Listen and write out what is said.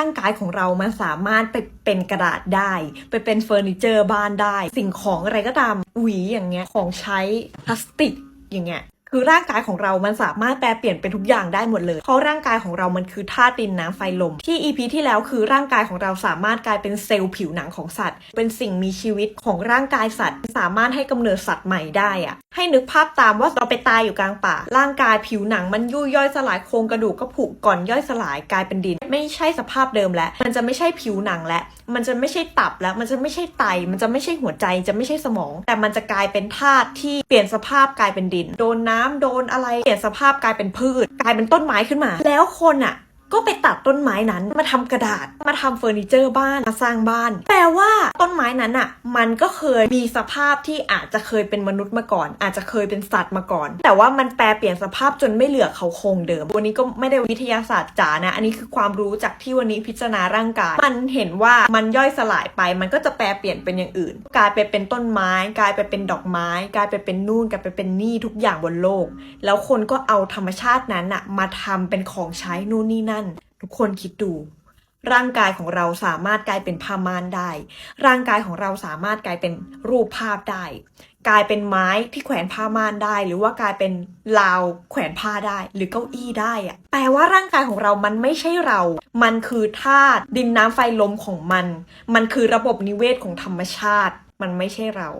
ร่างกายของเรามันสามารถไปเป็นกระดาษได้ ไปเป็นเฟอร์นิเจอร์บ้านได้ สิ่งของอะไรก็ตามหวีอย่างเงี้ยของใช้พลาสติกอย่างเงี้ยคือร่างกายของเรามันสามารถแปลเปลี่ยนเป็นทุกอย่างได้หมดเลย เพราะร่างกายของเรามันคือธาตุดินน้ำไฟลม ที่ EP ที่แล้วคือร่างกายของเราสามารถกลายเป็นเซลล์ผิวหนังของสัตว์ เป็นสิ่งมีชีวิตของร่างกายสัตว์ สามารถให้กำเนิดสัตว์ใหม่ได้อะ ให้นึกภาพตามว่าเราไปตายอยู่กลางป่า ร่างกายผิวหนังมันยุ่ยย่อยสลายโครงกระดูกก็ผุก่อนย่อยสลายกลายเป็นดิน ไม่ใช่สภาพเดิมแล้ว มันจะไม่ใช่ผิวหนังแล้ว มันจะไม่ใช่ตับแล้ว มันจะไม่ใช่ไต มันจะไม่ใช่หัวใจ จะไม่ใช่สมอง แต่มันจะกลายเป็นธาตุที่เปลี่ยนสภาพกลายเป็นดิน โดนน้ำโดนอะไร เปลี่ยนสภาพกลายเป็นพืช กลายเป็นต้นไม้ขึ้นมา แล้วคนอะ ก็ไปตัดต้นไม้นั้นมาทำกระดาษ มาทำเฟอร์นิเจอร์บ้านมาสร้างบ้าน แปลว่าต้นไม้นั้นอะ มันก็เคยมีสภาพที่อาจจะเคยเป็นมนุษย์มาก่อน อาจจะเคยเป็นสัตว์มาก่อน แต่ว่ามันแปลเปลี่ยนสภาพจนไม่เหลือเขาโครงเดิม วันนี้ก็ไม่ได้วิทยาศาสตร์จ๋านะ อันนี้คือความรู้จากที่วันนี้พิจารณาร่างกาย มันเห็นว่ามันย่อยสลายไป มันก็จะแปลเปลี่ยนเป็นอย่างอื่น กลายไปเป็นต้นไม้ กลายไปเป็นดอกไม้ กลายไปเป็นนู่นกลายไปเป็นนี่ทุกอย่างบนโลก แล้วคนก็เอาธรรมชาตินั้นอะมาทำเป็นของใช้นู่นนี่นั่น ทุกคนคิดดู ร่างกายของเราสามารถกลายเป็นผ้าม่านได้ ร่างกายของเราสามารถกลายเป็นรูปภาพได้ กลายเป็นไม้ที่แขวนผ้าม่านได้ หรือว่ากลายเป็นราวแขวนผ้าได้ หรือเก้าอี้ได้อะแปลว่าร่างกายของเรามันไม่ใช่เรา มันคือธาตุดินน้ำไฟลมของมัน มันคือระบบนิเวศของธรรมชาติ มันไม่ใช่เรา